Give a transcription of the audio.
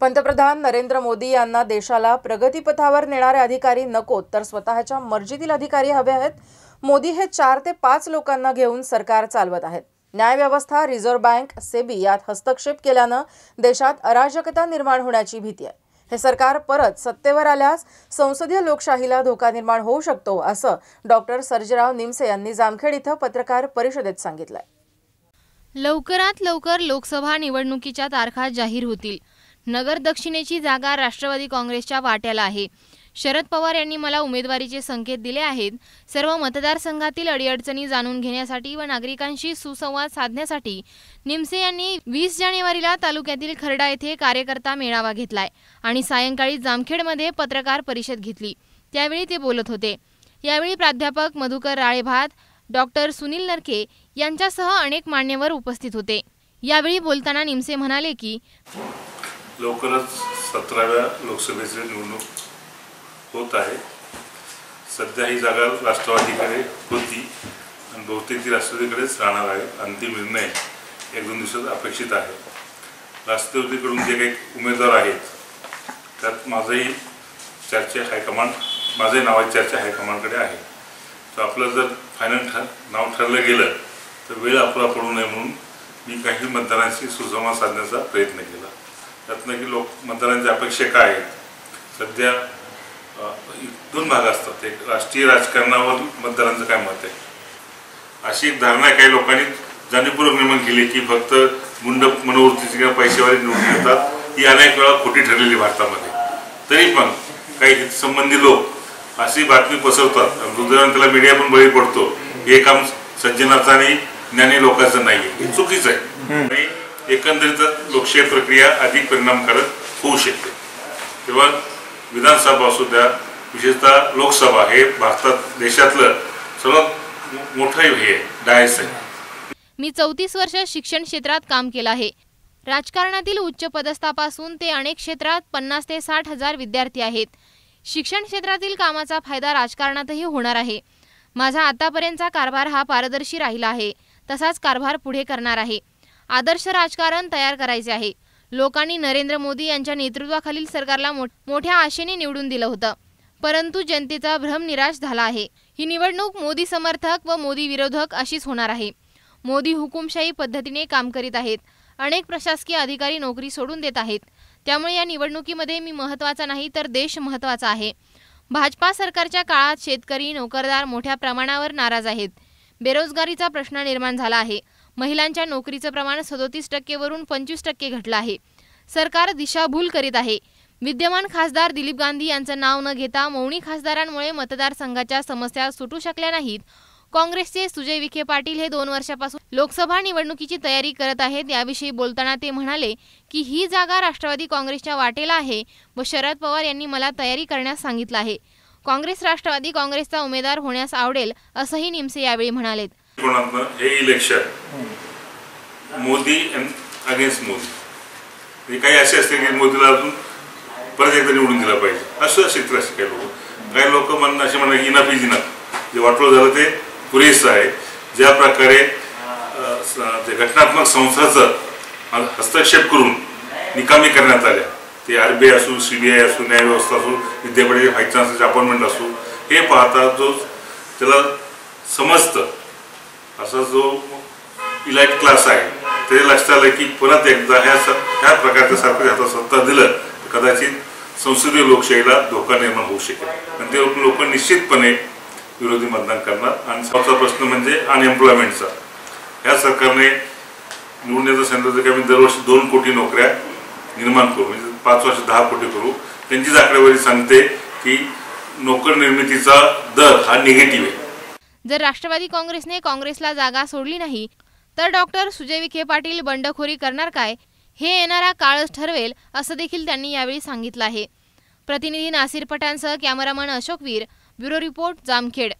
पंतप्रधान नरेंद्र मोदी यांना देशाला प्रगतीपथावर नेणारे अधिकारी नकोत तर स्वतःच्या मर्जीतील अधिकारी हवे आहेत. मोदी हे चार ते पाच लोकांना घेऊन सरकार चालवत आहेत. न्यायव्यवस्था रिझर्व्ह बँक सेबी यात हस्तक्षेप केल्यानं देशात अराजकता निर्माण होण्याची भीती आहे. हे सरकार परत सत्तेवर आल्यास संसदीय लोकशाहीला धोका निर्माण होऊ शकतो असं डॉक्टर सर्जेराव निमसे यांनी जामखेड इथं पत्रकार परिषदेत सांगितलंय. लवकरात लवकर लोकसभा निवडणुकीच्या तारखा जाहीर होतील. नगर दक्षिणेची जागा राष्ट्रवादी काँग्रेसच्या वाट्याला आहे. शरद पवार यांनी मला उमेदवारीचे संकेत दिले आहेत. सर्व मतदारसंघातील अडीअडचणी जाणून घेण्यासाठी व नागरिकांशी सुसंवाद साधण्यासाठी निमसे यांनी वीस जानेवारीला तालुक्यातील खर्डा येथे कार्यकर्ता मेळावा घेतलाय आणि सायंकाळी जामखेडमध्ये पत्रकार परिषद घेतली. त्यावेळी ते बोलत होते. यावेळी प्राध्यापक मधुकर राळेभात डॉक्टर सुनील नरके यांच्यासह अनेक मान्यवर उपस्थित होते. यावेळी बोलताना निमसे म्हणाले की लवकरच सतराव्या लोकसभेची निवडणूक होत आहे. सध्या ही जागा राष्ट्रवादीकडे होती आणि बहुतेक ती राष्ट्रवादीकडेच राहणार आहे. अंतिम निर्णय एक दोन दिवसात अपेक्षित आहे. राष्ट्रवादीकडून जे काही उमेदवार आहेत त्यात माझंही चर्चा हायकमांड माझंही नावाची चर्चा हायकमांडकडे आहे. तर आपलं जर फायनल ठर नाव ठरलं गेलं तर वेळ आपला पडू नये म्हणून मी काही मतदारांशी सुसंवाद साधण्याचा प्रयत्न केला. त्यातनं की लोक मतदारांच्या अपेक्षा काय आहेत सध्या दोन भाग असतात. एक राष्ट्रीय राजकारणावर मतदारांचं काय मत आहे? अशी एक धारणा काही लोकांनी जाणीवपूर्वक निर्माण केली की फक्त गुंड मनोवृत्तीची किंवा पैशावारी निवडून येतात. ही अनेक वेळा खोटी ठरलेली भारतामध्ये. तरी पण काही संबंधी लोक अशी बातमी पसरवतात आणि दुर्दैवाने त्याला मीडिया पण बळी पडतो. हे काम सज्जनाचं आणि ज्ञानी लोकांचं नाही आहे हे चुकीचं आहे. एकंदरीतच लोकशाही प्रक्रिया अधिक परिणामकारक होऊ शकते. तेव्हा विधानसभा असू द्या विशेषतः लोकसभा हे भारतात देशातलं सर्वात मोठं हे डायस आहे मी चौतीस वर्ष शिक्षण क्षेत्रात काम केलं आहे. राजकारणातील उच्च पदस्थापासून ते अनेक क्षेत्रात पन्नास ते साठ हजार विद्यार्थी आहेत. शिक्षण क्षेत्रातील कामाचा फायदा राजकारणातही होणार आहे. माझा आतापर्यंतचा कारभार हा पारदर्शी राहिला आहे. तसाच कारभार पुढे करणार आहे. आदर्श राजकारण तयार करायचे आहे. लोकांनी नरेंद्र मोदी यांच्या नेतृत्वाखालील सरकारला मोठ्या आशेने निवडून दिलं होतं. परंतु जनतेचा भ्रम निराश झाला आहे. ही निवडणूक मोदी समर्थक व मोदी विरोधक अशीच होणार आहे. मोदी हुकुमशाही पद्धतीने काम करीत आहेत. अनेक प्रशासकीय अधिकारी नोकरी सोडून देत आहेत. त्यामुळे या निवडणुकीमध्ये मी महत्त्वाचा नाही तर देश महत्त्वाचा आहे. भाजपा सरकारच्या काळात शेतकरी नोकरदार मोठ्या प्रमाणावर नाराज आहेत. बेरोजगारीचा प्रश्न निर्माण झाला आहे. महिलांच्या नोकरीचं प्रमाण सदोतीस टक्केवरून पंचवीस टक्के घटलं आहे. सरकार दिशाभूल करीत आहे. विद्यमान खासदार दिलीप गांधी यांचं नाव न घेता मौनी खासदारांमुळे मतदारसंघाच्या समस्या सुटू शकल्या नाहीत. काँग्रेसचे सुजय विखे पाटील हे दोन वर्षापासून लोकसभा निवडणुकीची तयारी करत आहेत. याविषयी बोलताना ते म्हणाले की ही जागा राष्ट्रवादी काँग्रेसच्या वाटेला आहे व शरद पवार यांनी मला तयारी करण्यास सांगितलं आहे. काँग्रेस राष्ट्रवादी काँग्रेसचा उमेदवार होण्यास आवडेल असंही निमसे यावेळी म्हणालेत. कोणातनं हे इलेक्शन मोदी अगेन्स्ट मोदी. हे काही असे असते की मोदीला अजून परत एकदा निवडून दिला पाहिजे. असं क्षेत्र असते काही लोक. काही लोक म्हणणं असे म्हणणं इनफ इज इनफ जे वाटलं झालं ते पुरेसं आहे. ज्या प्रकारे ते घटनात्मक संस्थाचं हस्तक्षेप करून निकामी करण्यात आल्या. ते आर बी आय असू सी बी आय असू न्यायव्यवस्था असू विद्यापीठाचे व्हाईस अपॉइंटमेंट असू हे पाहता जो त्याला समजतं असा जो इलाइट क्लास आहे ते लक्षात आलं की परत एकदा ह्या स- ह्या प्रकारच्या सरकारी हातात सत्ता दिलं तर कदाचित संसदीय लोकशाहीला धोका निर्माण होऊ शकेल. आणि ते लोक निश्चितपणे विरोधी मतदान करणार. आणि स्वतः प्रश्न म्हणजे अनएम्प्लॉयमेंटचा ह्या सरकारने निवडून सांगितलं की आम्ही दरवर्षी दोन कोटी नोकऱ्या निर्माण करू. म्हणजे पाच वर्ष दहा कोटी करू. त्यांचीच आकडेवारी सांगते की नोकर निर्मितीचा दर हा निगेटिव्ह आहे. जर राष्ट्रवादी काँग्रेसने काँग्रेसला जागा सोडली नाही तर डॉक्टर सुजय विखे पाटील बंडखोरी करणार काय? हे येणारा काळच ठरवेल असं देखील त्यांनी यावेळी सांगितलं आहे. प्रतिनिधी Nasir पठाणसह cameraman Ashok Veer bureau report Jamkhed.